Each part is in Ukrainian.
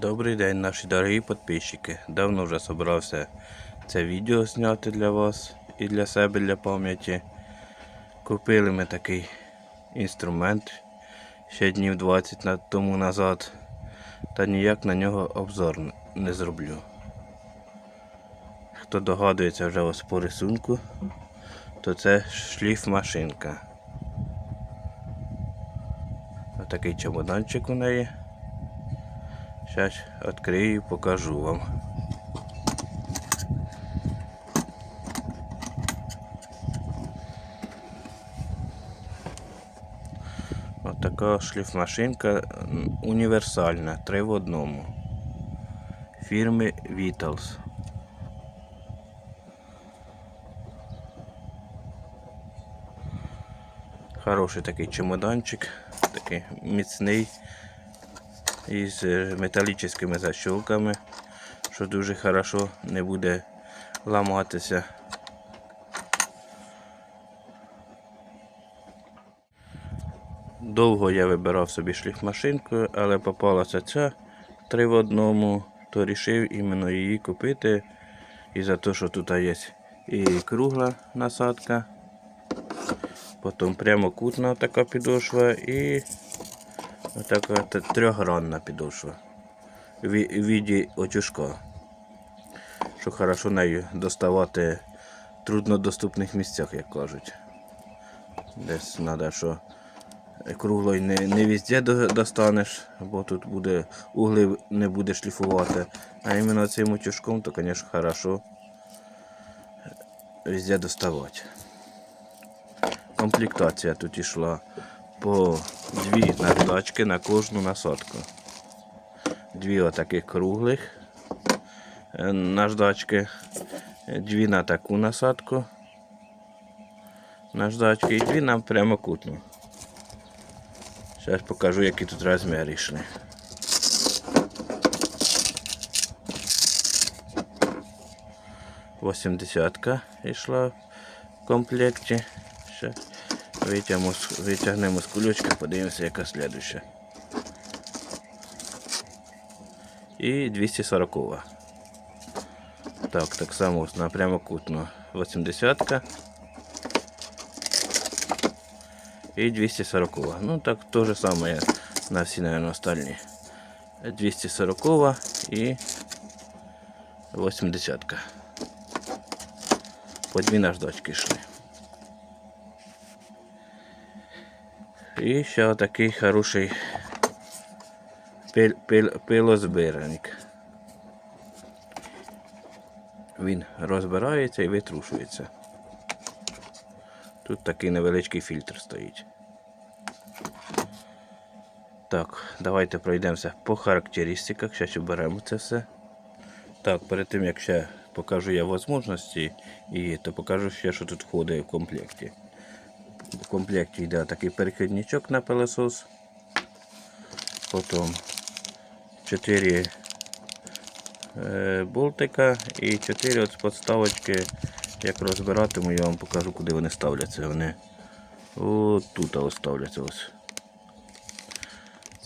Добрий день, наші дорогі підписчики. Давно вже собирався це відео зняти для вас і для себе для пам'яті. Купили ми такий інструмент ще днів 20 тому назад. Та ніяк на нього обзор не зроблю. Хто догадується вже ось по рисунку, то це шліф машинка. Отакий чемоданчик у неї. Сейчас відкрию покажу вам. Ось така шліфмашинка універсальна, три в одному. Фірми Vitals. Хороший такий чемоданчик, такий міцний із е, металічними защолками, що дуже хорошо не буде ламатися. Довго я вибирав собі шліфмашинку, але попалася ця три в одному, то вирішив іменно її купити. І за те, що тут є і кругла насадка, потім прямокутна така підошва і Така трьохгранна підошва. В віді очушка. Що хорошо нею доставати в труднодоступних місцях, як кажуть. Десь треба, що круглої не, не везде достанеш, бо тут буде угли не буде шліфувати. А іменно цим утюжком, то, звісно, хорошо везде доставати. Комплектація тут йшла по дві наждачки на кожну насадку. Дві отаких круглих е, наждачки, дві на таку насадку наждачки і дві на прямокутну. Зараз покажу, які тут розміри йшли. Восьмидесятка йшла в комплекті. Ще витягнемо, з- витягнемо з кульочка, подивимося, яка слідуща. І 240. Так, так само ось на прямокутну 80 і 240. Ну так то же саме як на всі, наверное, остальні. 240 і 80. По дві наждачки йшли. І ще отакий хороший пил, пил, пилозбиральник. Він розбирається і витрушується. Тут такий невеличкий фільтр стоїть. Так, давайте пройдемося по характеристиках. Зараз оберемо це все. Так, перед тим як ще покажу я можливості, і то покажу ще, що тут входить в комплекті. Комплекті йде такий перехідничок на пилосос. Потім 4 е, болтика і 4 от подставочки. Як розбиратиму, я вам покажу, куди вони ставляться. Вони от тут ось ставляться. Ось.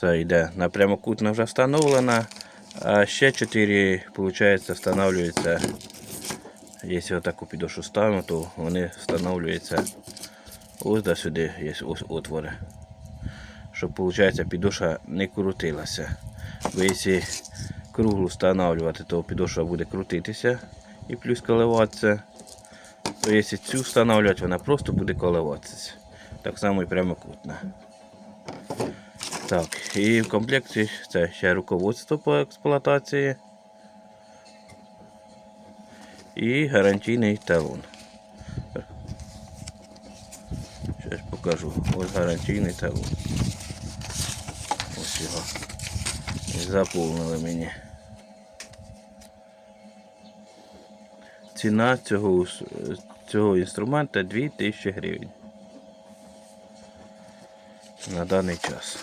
Це йде на прямокутна вже встановлена. А ще 4, виходить, встановлюються. Якщо отаку підошу ставимо, то вони встановлюються ось до сюди є ось отвори. Щоб виходить, підоша не крутилася. Бо якщо круглу встановлювати, то підошва буде крутитися і плюс коливатися. То якщо цю встановлювати, вона просто буде коливатися. Так само і прямокутна. Так, і в комплекті це ще руководство по експлуатації і гарантійний талон. Зараз покажу. Ось гарантійний талон. Ось його. І заповнили мені. Ціна цього, цього інструмента 2000 гривень. На даний час.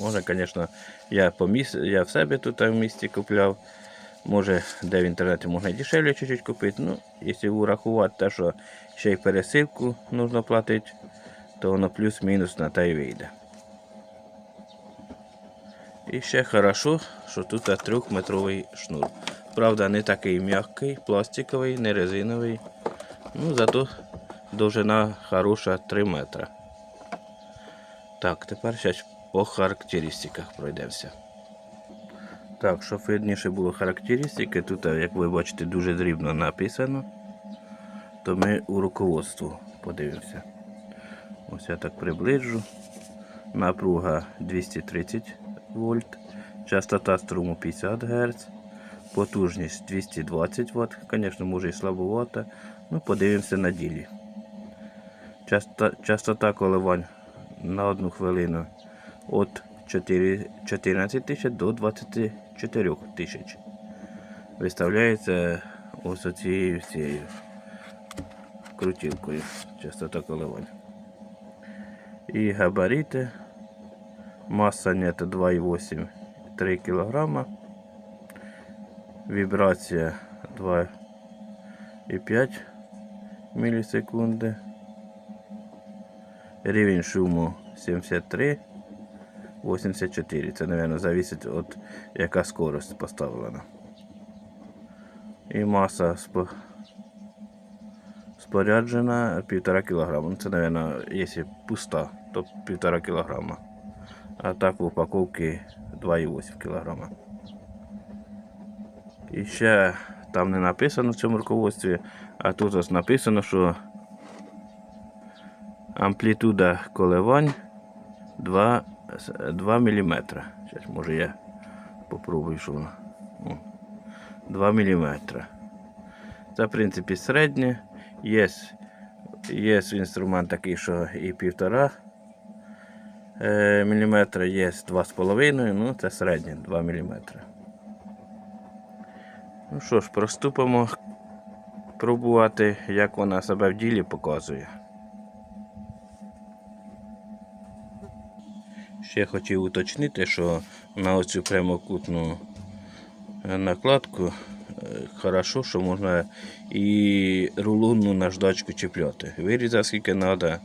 Може, звісно, я, по міс... я в себе тут в місті купляв. Може, де в інтернеті можна дешевле чуть-чуть купити. Ну, якщо урахувати те, що ще й пересилку потрібно платити, то воно плюс-мінус на те й вийде. І ще хорошо, що тут трьохметровий шнур. Правда, не такий м'який, пластиковий, не резиновий. Ну, зато довжина хороша 3 метри. Так, тепер зараз по характеристиках пройдемося. Так, щоб видніше було характеристики, тут, як ви бачите, дуже дрібно написано, то ми у руководству подивимося. Ось я так приближу. Напруга 230 вольт, частота струму 50 Гц, потужність 220 Вт, звісно, може і слабовато. Ну, подивимося на ділі. Частота, коливань на одну хвилину від 14 тисяч до 24 тисяч. Виставляється ось цією цією крутілкою частота коливань. І габарити. Маса нета 2,8 3 кг. Вібрація 2,5 мілісекунди. Рівень шуму 73, 84. Це, мабуть, залежить від яка скорость поставлена. І маса споряджена 1,5 кг. Ну, це, мабуть, якщо пуста, то 1,5 кг. А так в упаковці 2,8 кг. І ще там не написано в цьому руководстві, а тут ось написано, що амплітуда коливань 2, 2 мм. Зараз, може я попробую, що воно. 2 мм. Це, в принципі, середнє. Є, є інструмент такий, що і півтора е, міліметра, є 2,5, ну це середнє 2 мм. Ну що ж, приступимо пробувати, як вона себе в ділі показує. Ще хотів уточнити, що на оцю прямокутну е, накладку хорошо, що можна і рулонну наждачку чіпляти. Вирізав скільки треба,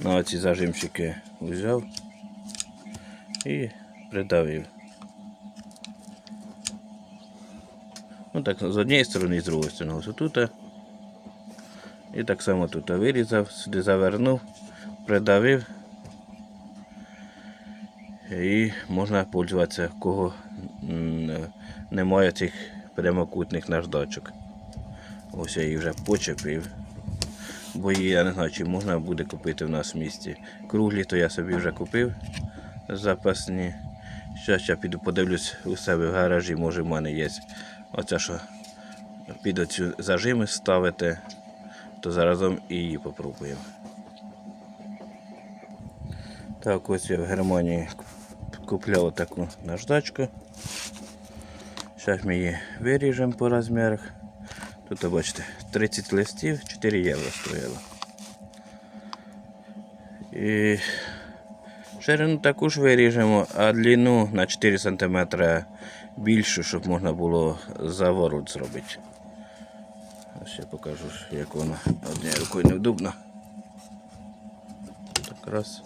на оці зажимчики взяв і придавив. Ну так, з однієї сторони з другої сторони. Ось тут. І так само тут вирізав, сюди завернув, придавив. І можна пользуватися, кого немає цих прямокутних наждачок. Ось я її вже почепив. Бо її я не знаю, чи можна буде купити в нас в місті. Круглі то я собі вже купив запасні. Зараз я піду подивлюсь у себе в гаражі, може в мене є оця, що під оцю зажими ставити, то заразом і її попробуємо. Так, ось я в Германії купляв таку наждачку. Зараз ми її виріжемо по розмірах. Тут, бачите, 30 листів, 4 євро стояло. І ширину також виріжемо, а длину на 4 см більшу, щоб можна було заворот зробити. Ось я покажу, як вона однією рукою невдобно. Так раз.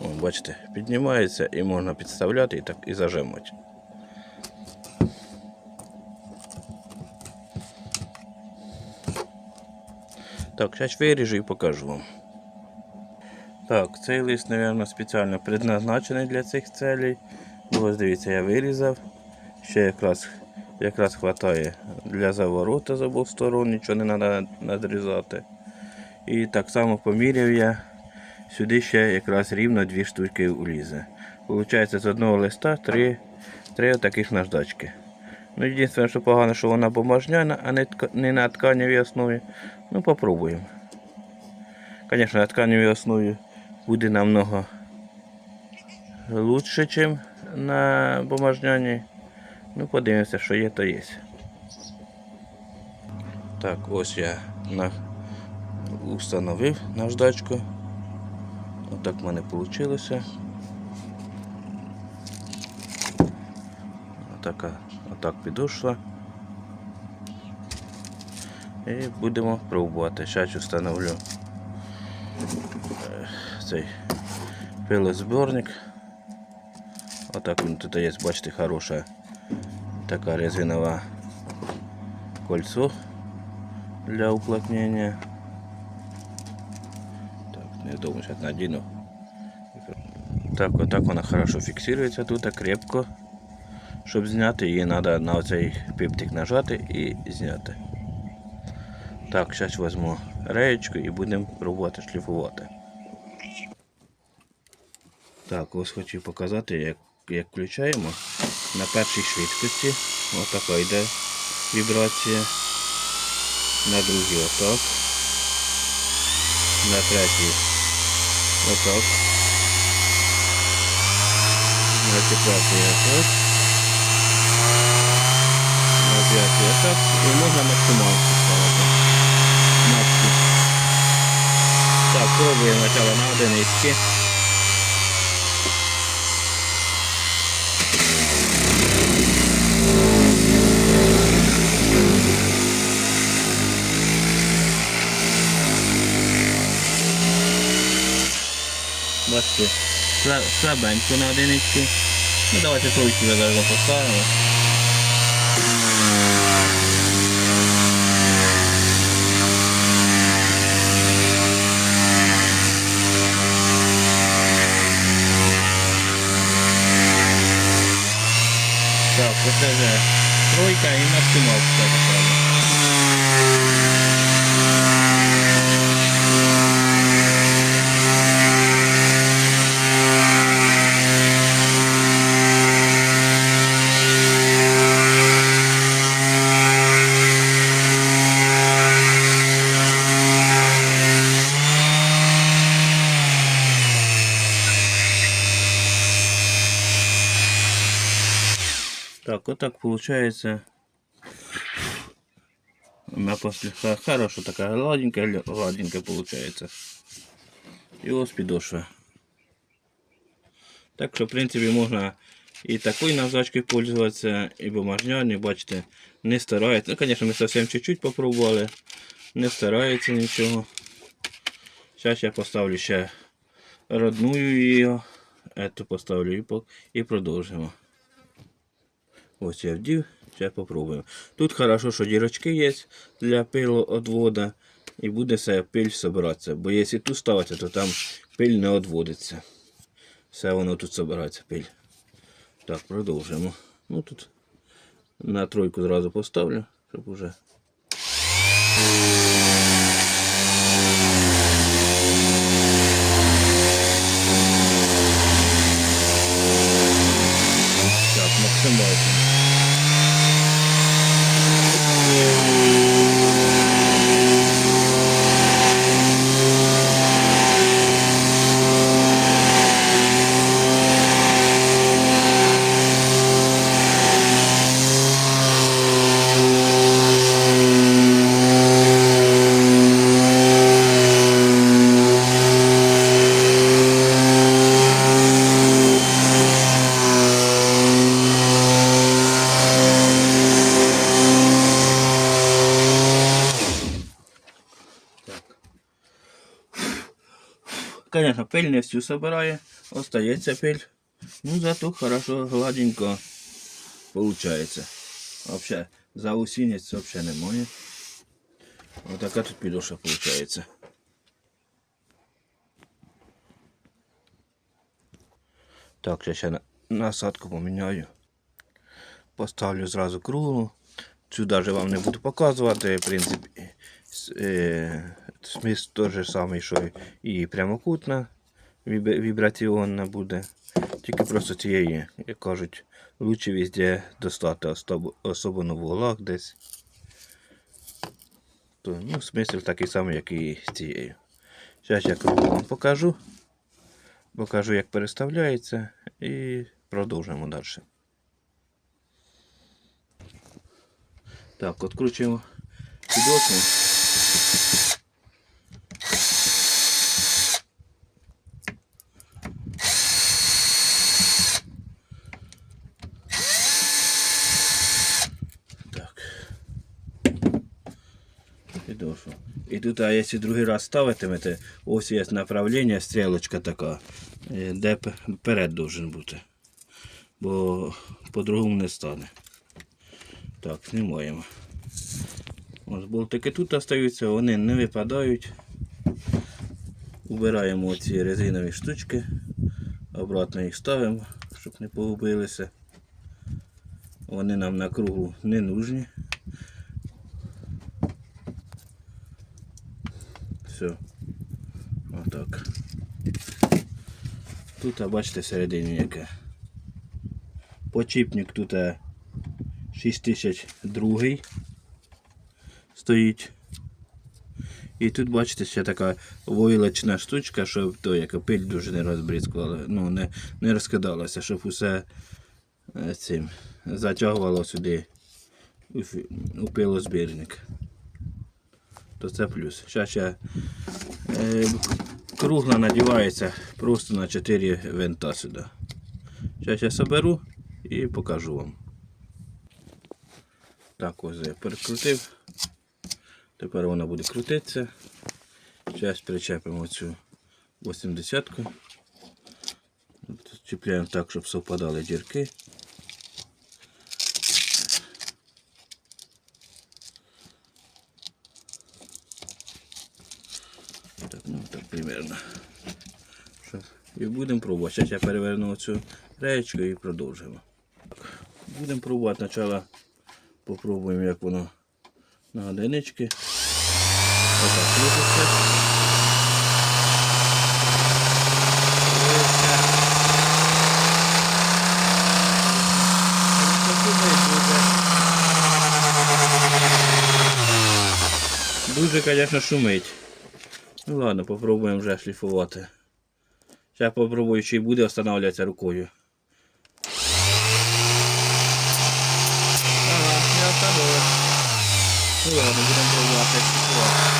О, бачите, піднімається і можна підставляти і так і зажимати. Так, зараз виріжу і покажу вам. Так, цей лист, мабуть, спеціально предназначений для цих целей. Ось дивіться, я вирізав. Ще якраз якраз вистачає для заворота з обох сторон, нічого не треба надрізати. І так само поміряв я. Сюди ще якраз рівно дві штуки улізе. Получається з одного листа три, три таких наждачки. Ну, єдине, що погано, що вона бумажняна, а не, не на тканевій основі. Ну, попробуємо. Звісно, на тканевій основі буде намного лучше, ніж на бумажняній. Ну, подивимося, що є, то є. Так, ось я на... установив наждачку. Отак в мене вийшло. Отака, отак підошла. І будемо пробувати. Зараз встановлю е, цей пилозборник. Отак він тут є, бачите, хороша така резинова кольцо для уплотнения. Так, не думаю, сейчас надену. Так, отак вона хорошо фіксується тут, крепко. Щоб зняти, її треба на цей пиптик нажати і зняти. Так, зараз візьму реєчку і будемо пробувати шліфувати. Так, ось хочу показати, як, як включаємо. На першій швидкості отака йде вібрація. На другій отак. На третій отак. На четвертій отак. На п'ятій отак. І можна максималку ставити. Максимум. Так, пробуємо спочатку на одиничці. Бачите, сла- слабенько на одиничці. Ну давайте тройку вже зараз поставимо. Тройка і така. Так, вот так получается. На после хорошо такая гладенькая, гладенькая получается. І ось підошва. Так що, в принципі, можна і такою наждачкою пользуватися, і бумажняний, бачите, не старається. Ну, звісно, ми зовсім чуть-чуть попробували. Не старається нічого. Зараз я поставлю ще родную її. Эту поставлю і, по- і продовжимо. Ось я вдів, зараз попробуємо. Тут хорошо, що дірочки є для пилоотвода і буде все пиль збиратися. Бо якщо тут ставити, то там пиль не відводиться. Все воно тут збирається пиль. Так, продовжимо. Ну тут на тройку зразу поставлю, щоб уже. Так, максимально. Конечно, пиль не всю собирає, остається пиль. Ну зато хорошо, гладенько получается. Вообще, заусінець вообще немає. Вот така тут підошва получается. Так, я ще насадку поміняю. Поставлю зразу круглу. Цю навіть вам не буду показувати. В принципі, е, смисл той же самий, що і прямокутна віб- вібраційна буде. Тільки просто цієї, як кажуть, лучше везде достати, особливо в углах десь. То, ну, смисл такий самий, як і з цією. Зараз я кругу вам покажу. Покажу, як переставляється, і продовжимо далі. Так, відкручуємо підошву. Так. Підошву. І тут, а якщо другий раз ставитимете, ось є направлення, стрілочка така, е, де п- перед должен бути. бо по-другому не стане. Так, знімаємо. Ось болтики тут остаються, вони не випадають. Убираємо ці резинові штучки, обратно їх ставимо, щоб не погубилися. Вони нам на кругу не нужні. Все. Отак. Тут, а бачите, всередині яке. Почіпник тут е, 6002 стоїть. І тут бачите ще така войлочна штучка, щоб то як пиль дуже не розбризкувала, ну не, не розкидалася, щоб усе е, цим затягувало сюди у пилозбірник. То це плюс. Зараз ще е, кругла надівається просто на 4 винта сюди. Зараз я соберу і покажу вам. Так, ось я перекрутив. Тепер вона буде крутитися. Зараз причепимо цю 80-ку. Чіпляємо так, щоб совпадали дірки. Так, ну так примерно. І будемо пробувати. Зараз я переверну цю реєчку і продовжимо. Будемо пробувати спочатку. Попробуємо, як воно на одинички. Отак крутиться. Дуже, звісно, шумить. Ну ладно, попробуємо вже шліфувати. Зараз попробую, чи буде встановлюватися рукою. Ага, не встановлюється. Ну ладно, будемо пробувати шліфувати.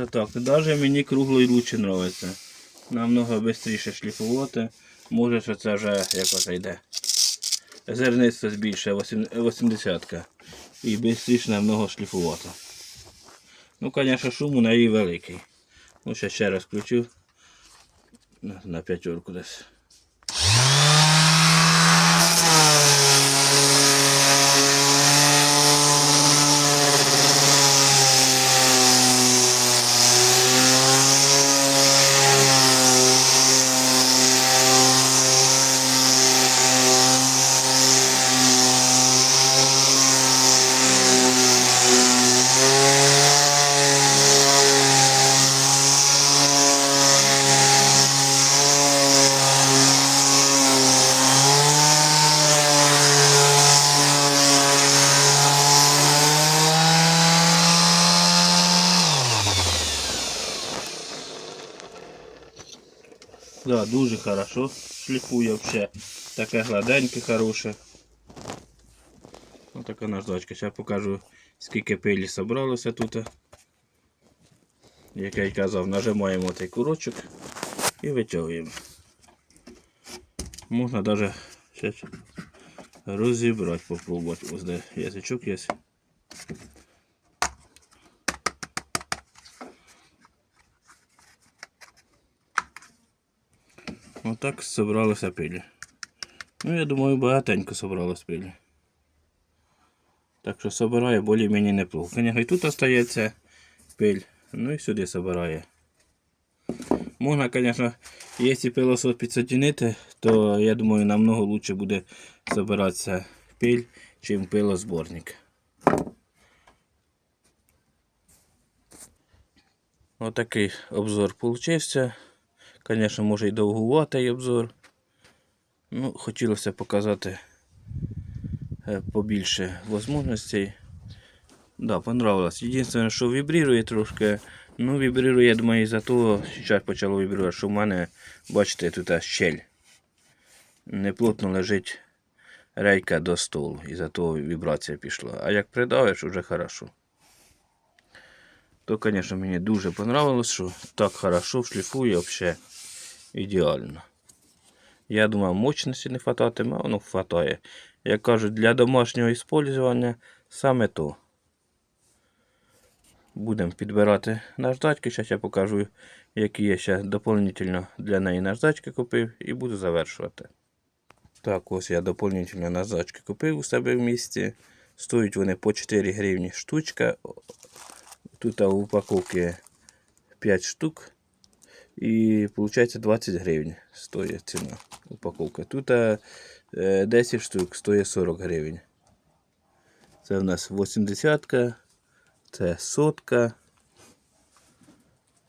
Ну, так. Навіть мені круглої ручі подобається. Намного швидше шліфувати. Може, що це вже якось йде. Зерництво збільшує 80 і швидше намного шліфувати. Ну, звісно, шум у неї великий. Ну, ще ще раз включу. На п'ятерку десь. Да, дуже хорошо шліфує вообще. Таке гладеньке, хороше. Ось така наждачка. Зараз покажу скільки пилі зібралося тут. Як я й казав, нажимаємо цей курочок і витягуємо. Можна навіть розібрати, попробувати. Ось де язичок є. Ну, Отак зібралися пилі. Ну, я думаю, багатенько зібралося пилі. Так що збирає більш-менш неплохо. Звісно, і тут залишається пиль, ну і сюди збирає. Можна, звісно, якщо пилосос підсоединити, то я думаю, намного краще буде збиратися пиль, ніж пилозборник. Отакий обзор получився. Звісно, може і довгуватий обзор. Ну, хотілося показати е, побільше можливостей. Да, понравилось. Єдине, що вібрірує трошки. Ну, вібрірує, я думаю, із-за того, зараз почало вібрувати, що в мене, бачите, тут щель. Неплотно лежить рейка до столу. Із-за того вібрація пішла. А як придавиш, вже хорошо. То, звісно, мені дуже понравилось, що так хорошо шліфує взагалі ідеально. Я думав, мощності не хвататиме, воно хватає. Як кажуть, для домашнього використання саме то. Будемо підбирати наждачки. Зараз я покажу, які я ще доповнительно для неї наждачки купив і буду завершувати. Так, ось я доповнительно наждачки купив у себе в місті. Стоять вони по 4 гривні штучка. Тут в упаковці 5 штук. І виходить 20 гривень стоїть ціна упаковка. Тут е, 10 штук стоїть 40 гривень. Це в нас 80 це сотка.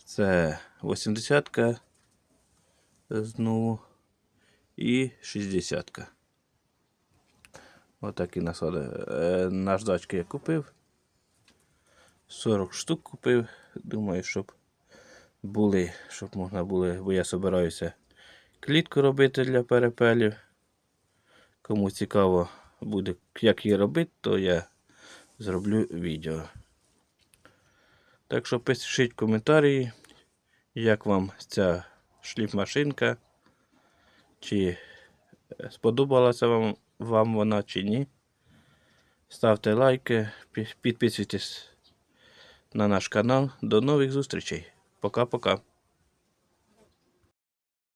Це 80 знову. І 60. Отакі насади. Наждачки я купив. 40 штук купив. Думаю, щоб були, щоб можна було, бо я збираюся клітку робити для перепелів. Кому цікаво буде, як її робити, то я зроблю відео. Так що пишіть коментарі, як вам ця шліфмашинка, чи сподобалася вам, вам вона чи ні. Ставте лайки, підписуйтесь на наш канал. До нових зустрічей. Пока-пока.